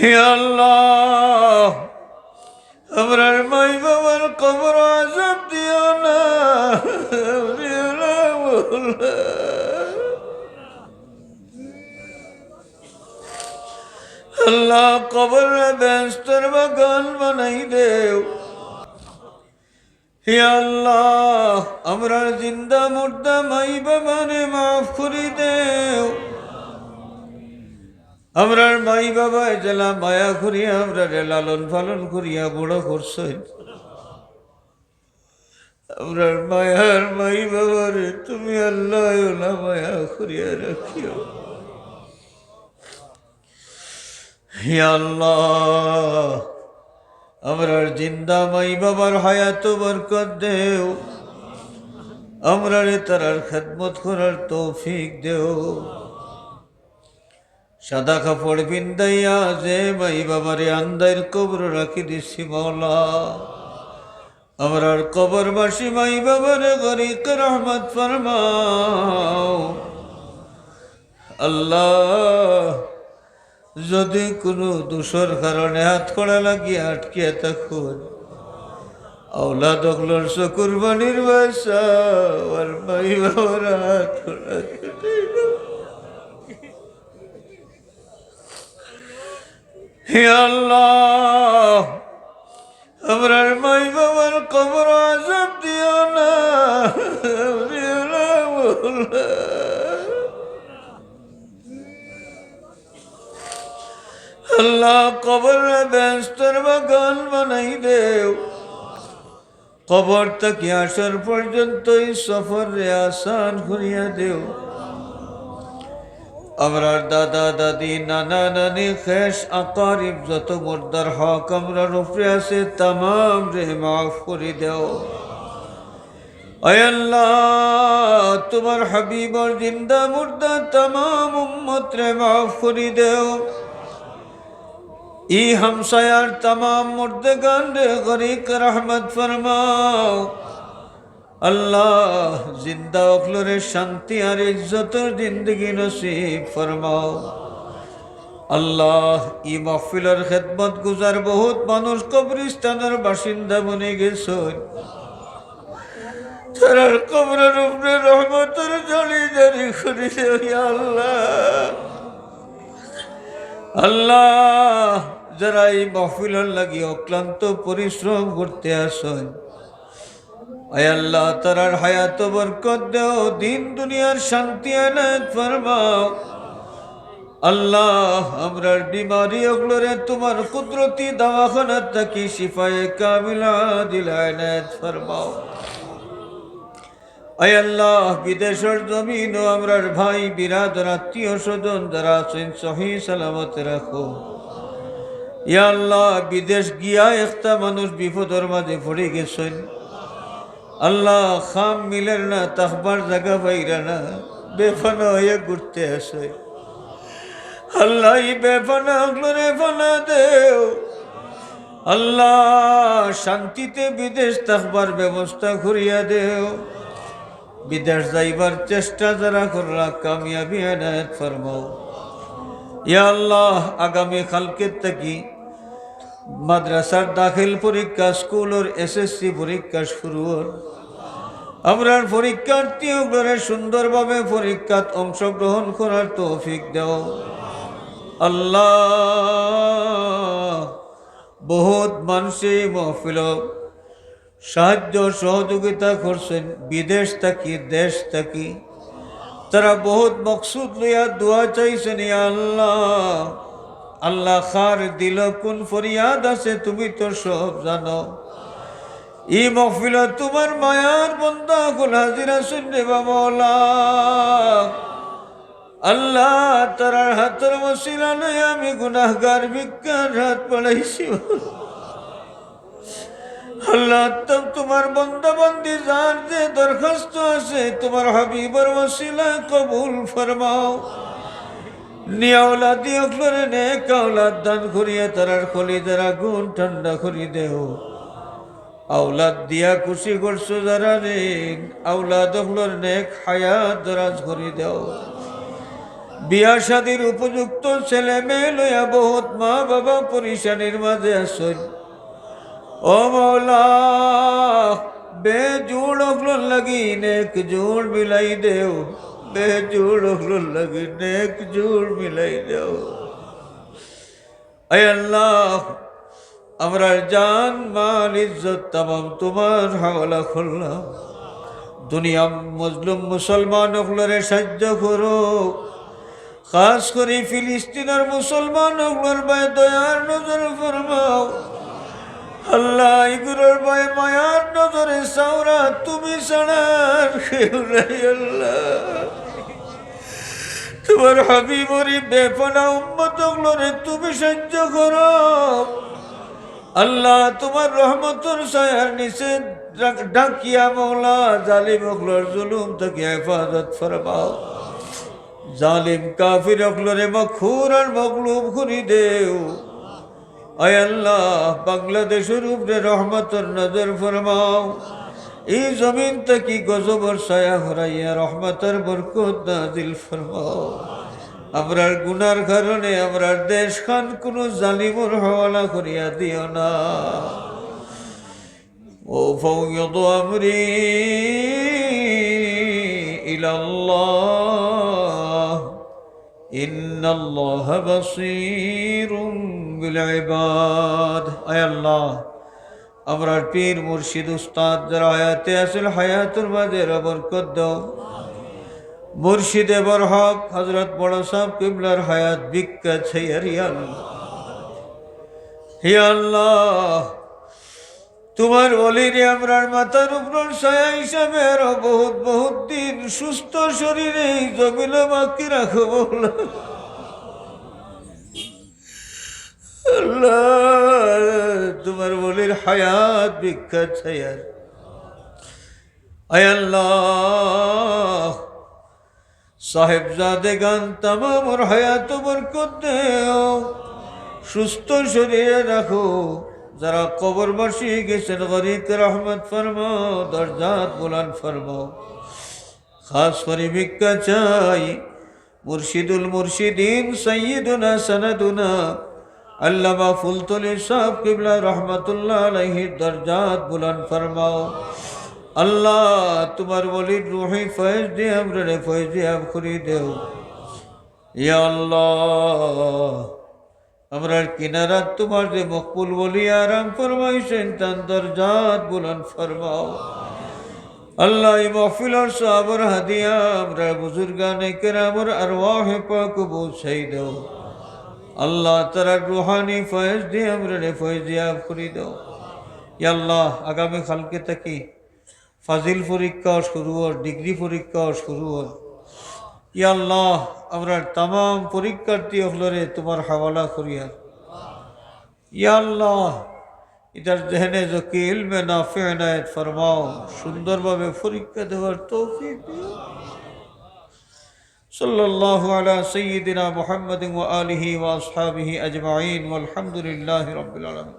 হে আল্লাহ মাই বাবার কবর আজাব দিও না, আল্লাহ। কবর ব্যস্তর বাগান বানাই দেও। হে আল্লাহ আমরা জিন্দা মুর্দা মাই বাবারে মাফ করি দেও। আমরার মাই বাবা জেলা মায়া করিয়া আমরা লালন পালন করিয়া বুড়ো করছেন আমরার মায়ার মাই বাবারে তুমি আল্লাহ মায়া করিয়া রাখিও। আল্লাহ, আমরার জিন্দা মাই বাবার হায়াত বরকত দেও। আমরারে তারার খেদমত করার তৌফিক দেও। সাদা কাপড় বিন্দাইয়া যে মাই বাবারে আন্দাইর কবর রাখি দিছি মৌলা আমরার কবরবাসী মাই বাবারে গরিক রহমত ফরমাও। আল্লাহ, যদি কোনো দোষর কারণে হাত করা লাগিয়ে আটকিয়ে থাকুন আওলা দখলর চকুর বাণীর বাসা আর মাই বাবার হাত করা হে আল্লাহ বাবার কবর আজাব দিও না। আল্লাহ কবর ব্যস্তর বাগান বানাই দেও কবর থেকে আসার পর্যন্ত এই সফর রে আসান করিয়া দেও আমরার দাদা দাদি নানা নানি খেস আকারিব, যত মর্দার হক আমরার উপরে আছে তাম রে মাফ করে দেও। আল্লাহ তোমার হাবিবর জিন্দা মুর্দা তামাম উম্মত রে মাফ করে দেও। ই হামসায়ার তামাম মুর্দগান রে, গরিক রহমত ফরমাও। আল্লাহ, জিন্দা অকলরে শান্তি আর ইজ্জতর জিন্দগি নসিব ফরমাও। আল্লাহ, ই মহফিলের খেদমত গুজার বহুত মানুষ কবরিস্তানের বাসিন্দা বনে গেছেন। তারার কবরের উপরে রহমতের জলি জারি আল্লাহ। আল্লাহ, যারা এই মহফিলের লাগি অক্লান্ত পরিশ্রম করতে আসেন আল্লাহ তারার হায়াত বরকত দেও, দিন দুনিয়ার শান্তি এনায়ত ফরমাও। আল্লাহ আমরার বিমারি ওগুলোরে তোমার কুদরতি দাওয়াখানা থাকি শিফায়ে কামিলা দিল এনায়ত ফরমাও। আয় আল্লাহ, বিদেশের জমিন ও আমরার ভাই বিরাদর আত্মীয় স্বজন যারা আছেন, সহি সালামত রাখো। ইয়া আল্লাহ, বিদেশ গিয়া একটা মানুষ বিপদর মাঝে পড়ে গেছেন। আল্লাহ খাম মিলের না, তাহবার জায়গা পাইরা না বেফানা হয়ে ঘুরতে আসে। আল্লাহ বেফানা হগলরে ফানা দেও। আল্লাহ শান্তিতে বিদেশ থাকবার ব্যবস্থা করিয়া দেও। বিদেশ যাইবার চেষ্টা যারা করলা, কামিয়াবি এনায়ত ফরমাও। ইয়া আল্লাহ, আগামী কালকের থেকে মাদ্রাসার দাখিল পরীক্ষা, স্কুলের এসএসসি পরীক্ষা শুরু হল। আমরার পরীক্ষার্থী সুন্দরভাবে পরীক্ষাত অংশগ্রহণ করার তৌফিক দেও। আল্লাহ, বহুত মানুষই মহফিল। সাহায্য, সহযোগিতা করছেন, বিদেশ থাকি, দেশ থাকি। তারা বহুত মকসুদ লইয়া দোয়া চাইছেন আল্লাহ। আল্লাহ খার দিল কোন ফরিয়াদ আছে তুমি তো সব জানো। ই মহফিল তোমার মায়ার বন্ধা কোন হাজিরা শুনলে বাবলা আল্লাহ তারার হাতের মশিলা নয় আমি গুনাহগার বিজ্ঞান হাত পড়াইছি আল্লাহ তোমার বন্দাবন্দি যার যে দরখাস্ত আছে, তোমার হাবিবর ওসিলা কবুল ফরমাও। নিয়াওলাদি অকলরে নে কাওলাদ দান করিয়া তারার কলি যারা গুণ ঠান্ডা করি দেহ আওলাদ দিয়া খুশি করছ যারা রে, আওলাদ অকলর নেক হায়াত দরাজ করি দেও। বিয়া শাদির উপযুক্ত ছেলে মেয়ে লইয়া বহুত মা বাবা পরিশানির মাঝে আসন ও মৌলা বেজুড় অগ্লন লাগি নেক জুড় মিলাই দেও। বেজুড় অগ্লন লাগি নেক জুড় মিলাই দেও আয় আল্লাহ আমরা জান মাল ইজ্জত তাম তোমার হাওলা খুললাম দুনিয়া মজলুম মুসলমান অগলরে সাহায্য করো খাস করে ফিলিস্তিনের মুসলমান অগলর বায় দয়ার নজর ফরমাও আল্লাহ ইগুলোর বায় মায়ার নজরে সাউরা তুমি নাই আল্লাহ তোমার হাবিবরি বেপনা উম্মত অগলরে তুমি সহ্য করো। আল্লাহ তোমার রহমতুর সায়ার নিচে ডাক- ডাকিয়া মৌলা জালিম অগলর জুলুম থেকে হেফাজত ফরমাও। জালিম কাফির অগলরে মখুর আর মগলুব খুনি দেও। আয় আল্লাহ, বাংলাদেশের উপরে রহমতের নজর ফরমাও। এই জমিন থেকে গজবর ছায়া হরাইয়া রহমতের বরকত নাজিল ফরমাও। আমরার গুনার কারণে আমরার দেশ খান কোনো জালিমর হওয়ালা করিয়া দিও না। ও ফৌয়দ আমরি ইলাল্লাহ, ইন্নাল্লাহ বাসীরুম বিল ইবাদ। আয় আল্লাহ। আমরার পীর মুর্শিদ উস্তাদ যারা হায়াতে আসল হায়াতুর মাঝে বরকত দাও। মুর্শিদে বরহক হজরত বড় সাহেব কিবলার হায়াত বিখ্যাত হে আল্লাহ, তোমার বলিরে আমরার মাথার উপর ছায়া হিসাবে আরও বহুত বহুত দিন সুস্থ শরীরে জমিলে বাকি রাখো বলো আল্লাহ তোমার বলির হায়াত বিখ্যাত ছায়ার। আয় আল্লাহ সাহেবজাদে গান তামামর হায়াত বরকত দেও সুস্থ শরীরে রাখো। যারা কবর বসি গেছেন গরিকে রহমত ফরমাও, দরজাত বুলান ফরমাও। খাস করে ভিক্ষা চাই। মুর্শিদুল মুর্শিদিন সৈয়দুনা সনদুনা আল্লামা ফুলতলি সাহ কিবলা রহমতুল্লাহ আলহির দরজাত বুলান ফরমাও, আল্লাহ, তোমার বলির রুহি ফয়েজ দিয়ে রে ফয়েজ দিয়ে করি দেও। ইয়া আল্লাহ, আমরার কিনারা তোমার যে মকবুল বলি আরাম ফরমাইছেন তান দরজাত বুলান ফরমাও। আল্লাহ মহফিলর সাবর হাদিয়া আমরা বুজুর্গানে কেরামর আরওয়াহ পাক পৌঁছাই দাও। আল্লাহ তারা রুহানি ফয়েজ দিয়ে আমরা রে ফয়েজ দিয়া করি দাও ইয়া আল্লাহ আগামী কালকে থাকি ফাজিল পরীক্ষা শুরু হর ডিগ্রি পরীক্ষা শুরু হর ইয়া আল্লাহ আমরা তাম পরীক্ষার্থী হলরে তোমার হাওয়ালা করিয়া ইয়া আল্লাহ এটার জেহেনে জকি ইলমে নাফে এনায়ত ফরমাও সুন্দরভাবে পরীক্ষা দেওয়ার তৌফিক দিও صلى الله على سيدنا محمد وآله وأصحابه أجمعين والحمد لله رب العالمين.